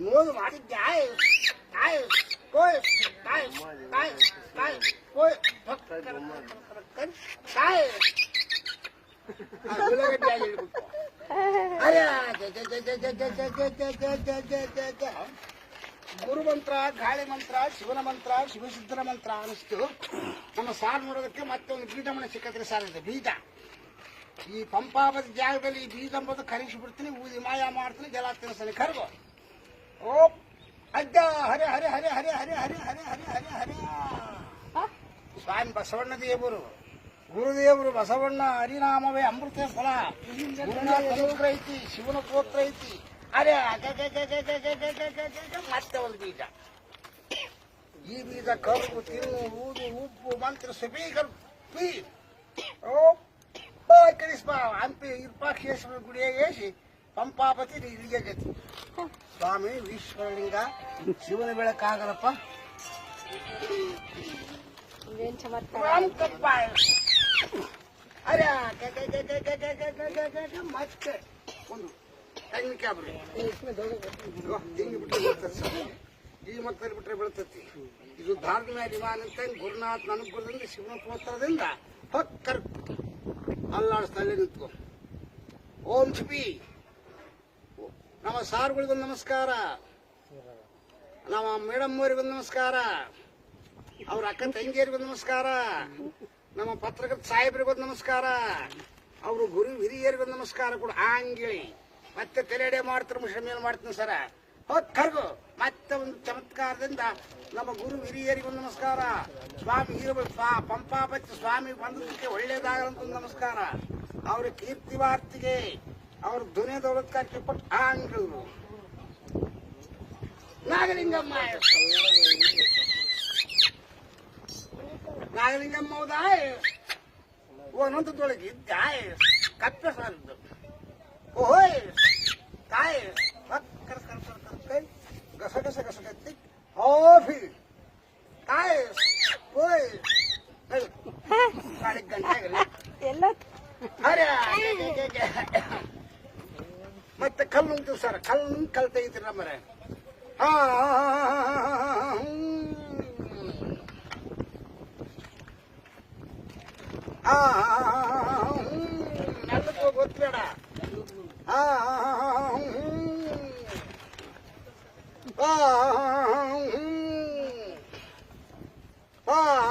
మూడు మాటి గాయ గాయ కోయ గాయ గాయ గాయ కోయ గాయ ಗುರು ಮಂತ್ರ ಗಾಳಿ ಮಂತ್ರ ಶಿವನ ಮಂತ್ರ ಶಿವಸಿದ್ಧನ ಮಂತ್ರ ಅನಿಸ್ತು ನಮ್ಮ ಸಾರ್ ನೋಡೋದಕ್ಕೆ ಮತ್ತೆ ಒಂದು ಪೀಠಮನೆ ಸಿಕ್ಕತ್ರಿ ಸಾರ್ ಇದೆ ಬೀಜ ಈ ಪಂಪಾಪದ ಜಾಗದಲ್ಲಿ ಈ ಬೀಜ ಎಂಬುದು ಕರಿಸಿ ಬಿಡ್ತೀನಿ ಊದಿ ಮಾಯ ಮಾಡ್ತೀನಿ ಜಲ ತಿನ್ನಿಸ್ತೀನಿ ಕರ್ಗೋ. ಓ ಅಜ್ಜ ಹರೆ ಹರೆ ಹರೆ ಹರೆ ಹರೆ ಹರೆ ಹರೆ ಹರೆ ಹರೆ ಹರೆ. ಸ್ವಾಮಿ ಬಸವಣ್ಣ ದೇವರು ಗುರುದೇವರು ಬಸವಣ್ಣ ಹರಿನಾಮವೇ ಅಮೃತ ಫಲ ಅನುಗ್ರಹ ಐತಿ ಶಿವನ ಗೋತ್ರ ಐತಿ. ಅರೆ ಮತ್ತೆ ಒಂದು ಬೀಜ. ಈ ಬೀಜ ಕರು ತಿನ್ನು ಊದು ಉಪ್ಪು ಮಂತ್ರ ಸುಬೀಗರು ಪೀ ಓ ఇక్కడికి హంపి విరూపాక్షేశ్వర ಗುಡಿಯ ಏಸಿ ಪಂಪಾಪತಿ ಇಲ್ಲಿಗೆ ಗತಿ ಸ್ವಾಮಿ ಈಶ್ವರಲಿಂಗ ಶಿವನ ಬೆಳಕಾಗಲಪ್ಪ ಅರೆ ಮತ್ತೆ ಒಂದು ತೆಂಗಿನ ಕ್ಯಾಬ್ರಿ ತೆಂಗಿನ ಬಿಟ್ಟರೆ ಬೀಳ್ತದೆ ಈ ಮಕ್ಕಳು ಬಿಟ್ಟರೆ ಬೀಳ್ತತಿ ಇದು ಧಾರ್ಮಿಕ ಅಭಿಮಾನ ಅಂತ ಗುರುನಾಥ ನನಗೆ ಗುರುದಿಂದ ಶಿವನ ಪೋತ್ರದಿಂದ ಹೊಕ್ಕರ್ ಅಲ್ಲಾಡಿಸ್ತಲ್ಲೇ ನಿಂತ್ಕೊ. ಓಂ ಛಿಪಿ ನಮ್ಮ ಸಾರ್ಗಳಿಗೊಂದು ನಮಸ್ಕಾರ. ನಮ್ಮ ಮೇಡಮ್ ಅವರಿಗೊಂದು ನಮಸ್ಕಾರ. ಅವ್ರ ಅಕ್ಕ ತಂಗಿಯರಿಗೊಂದು ನಮಸ್ಕಾರ. ನಮ್ಮ ಪತ್ರಕರ್ತ ಸಾಹೇಬರಿಗೊಂದು ನಮಸ್ಕಾರ. ಅವರು ಗುರು ಹಿರಿಯರಿಗೊಂದು ನಮಸ್ಕಾರ ಕೂಡ. ಆಂಗಿಳಿ ಮತ್ತೆ ತೆಲೆಡೆ ಮಾಡ್ತಾರೆ ಮುಷಮೇಲ್ ಮಾಡ್ತೀನಿ ಸರ. ಕರ್ಗು. ಮತ್ತೆ ಒಂದು ಚಮತ್ಕಾರದಿಂದ ನಮ್ಮ ಗುರು ಹಿರಿಯರಿಗೂ ನಮಸ್ಕಾರ. ಸ್ವಾಮಿ ಪಂಪಾ ಪಂಪಾಪತಿ ಸ್ವಾಮಿ ಒಳ್ಳೇದಾಗಂತ ಒಂದು ನಮಸ್ಕಾರ. ಅವ್ರ ಕೀರ್ತಿ ವಾರ್ತಿಗೆ ಅವ್ರ ಧ್ವನಿ ದೌಲತ್ಕಾರಕ್ಕೆ ಕೊಟ್ಟು ಆಂಗ್ಲರು ನಾಗಲಿಂಗಮ್ಮ ನಾಗಲಿಂಗಮ್ಮ ಹೌದಾಯ ಓ ನಂತದೊಳಗೆ ಕಪ್ಪೆ ಸಾರಿದ್ದು ಅರೆ ಮತ್ತೆ ಕಲ್ಲು ಉಂಟು ಸರ್ ಕಲ್ಲು ಕಲ್ ತೆಗಿತೀರಿ ನಮ್ಮರೆ ಹಾ ಆ ನನ್ನದು ಗೊತ್ತಬೇಡ ಆ ಎಷ್ಟು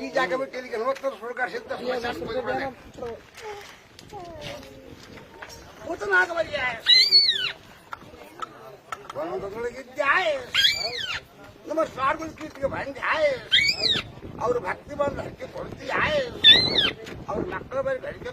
ಈ ಜಾಗ ಬಿಟ್ಟು ಇಲ್ಲಿಗೆ ನಲವತ್ತು ವರ್ಷ ಸರ್ಕಾರ ಸಿದ್ಧ ಒಂದೊಂದ್ರೊಳಗಿದ್ದಾಯ ನಮ್ಮ ಸ್ವಾಮಿಗಳ ಕೀರ್ತಿಗೆ ಬಂದ್ಯಾಯ? ಅವ್ರ ಭಕ್ತಿ ಬಂದು ಹಕ್ಕಿ ಕೊಡ್ತೀಯಾಯ? ಅವ್ರ ಮಕ್ಕಳ ಬರೀ ಬೆಳಗ್ಗೆ